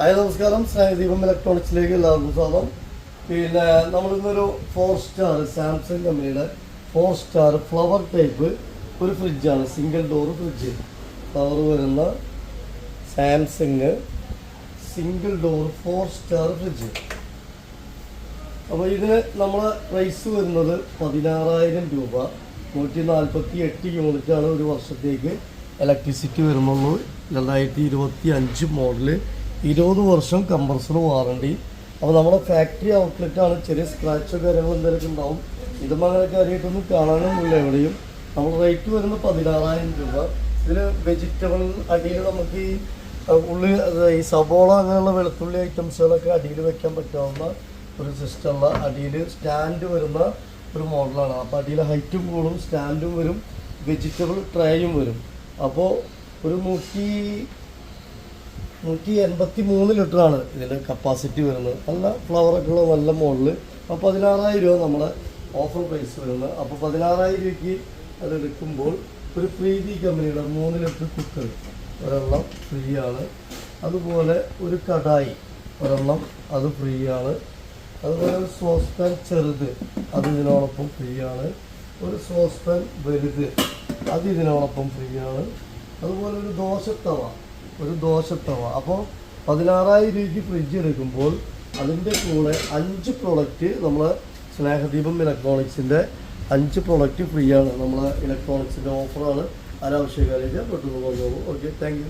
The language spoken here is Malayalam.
ഹായ് നമസ്കാരം. സ്നേഹദീപം ഇലക്ട്രോണിക്സിലേക്ക് എല്ലാവർക്കും സ്വാഗതം. പിന്നെ നമ്മളിന്നൊരു ഫോർ സ്റ്റാർ സാംസങ് കമ്പനിയുടെ ഫോർ സ്റ്റാർ ഫ്ലവർ ടൈപ്പ് ഒരു ഫ്രിഡ്ജാണ് സിംഗിൾ ഡോർ ഫ്രിഡ്ജ് ഫ്ലവർ വരുന്ന Samsung single door four star fridge അപ്പോൾ ഇതിന് നമ്മളെ പ്രൈസ് വരുന്നത് പതിനാറായിരം രൂപ. നൂറ്റി നാൽപ്പത്തി എട്ട് യൂണിറ്റാണ് ഒരു വർഷത്തേക്ക് ഇലക്ട്രിസിറ്റി വരുന്നുള്ളൂ. രണ്ടായിരത്തി ഇരുപത്തി അഞ്ച് മോഡൽ ഇരുപത് വർഷം കംപ്രസർ വാറണ്ടി അപ്പോൾ നമ്മുടെ ഫാക്ടറി ഔട്ട്ലെറ്റാണ് ചെറിയ സ്ക്രാച്ചോ കാര്യങ്ങളോ എന്തെങ്കിലും ഉണ്ടാവും. ഇതും അങ്ങനെ കാര്യമായിട്ടൊന്നും ഇല്ല എവിടെയും. നമ്മൾ റേറ്റ് വരുന്നത് പതിനാറായിരം രൂപ. ഇതിൽ വെജിറ്റബിൾ അടിയിൽ നമുക്ക് ഈ ഉള്ളി ഈ സബോള അങ്ങനെയുള്ള വെളുത്തുള്ളി ഐറ്റംസുകളൊക്കെ അടിയിൽ വെക്കാൻ പറ്റാവുന്ന ഒരു സിസ്റ്റമുള്ള അടിയിൽ സ്റ്റാൻഡ് വരുന്ന ഒരു മോഡലാണ് അപ്പോൾ അടിയിൽ ഹൈറ്റും കൂടും സ്റ്റാൻഡും വരും വെജിറ്റബിൾ ട്രേയും വരും. അപ്പോൾ ഒരു നൂറ്റി നൂറ്റി എൺപത്തി മൂന്ന് ലിറ്ററാണ് ഇതിന്റെ കപ്പാസിറ്റി വരുന്നത്. നല്ല ഫ്ലവറൊക്കെ ഉള്ള നല്ല മുകളിൽ അപ്പോൾ പതിനാറായിരം രൂപ നമ്മുടെ ഓഫർ പ്രൈസ് വരുന്നത്. അപ്പോൾ പതിനാറായിരം രൂപയ്ക്ക് അത് എടുക്കുമ്പോൾ ഒരു പ്രീതി കമ്പനിയുടെ മൂന്ന് ലിറ്റർ കുക്കർ ഒരെണ്ണം ഫ്രീ ആണ് അതുപോലെ ഒരു കടായി ഒരെണ്ണം അത് ഫ്രീ ആണ് അതുപോലെ ഒരു സോസ് പാൻ ചെറുത് അത് ഇതിനോടൊപ്പം ഫ്രീ ആണ് ഒരു സോസ് പാൻ വലുത് അത് ഇതിനോടൊപ്പം ഫ്രീ ആണ് അതുപോലെ ഒരു ദോശത്തവ ഒരു ദോശത്തവ. അപ്പോൾ പതിനാറായിരം രൂപയ്ക്ക് ഫ്രിഡ്ജ് എടുക്കുമ്പോൾ അതിന്റെ കൂടെ അഞ്ച് പ്രോഡക്റ്റ് നമ്മൾ സ്നേഹദീപം ഇലക്ട്രോണിക്സിന്റെ അഞ്ച് പ്രോഡക്റ്റ് ഫ്രീ ആണ്. നമ്മളെ ഇലക്ട്രോണിക്സിന്റെ ഓഫറാണ് അനാവശ്യകാരില്ല പെട്ടെന്ന് കൊണ്ടുപോകും. Okay thank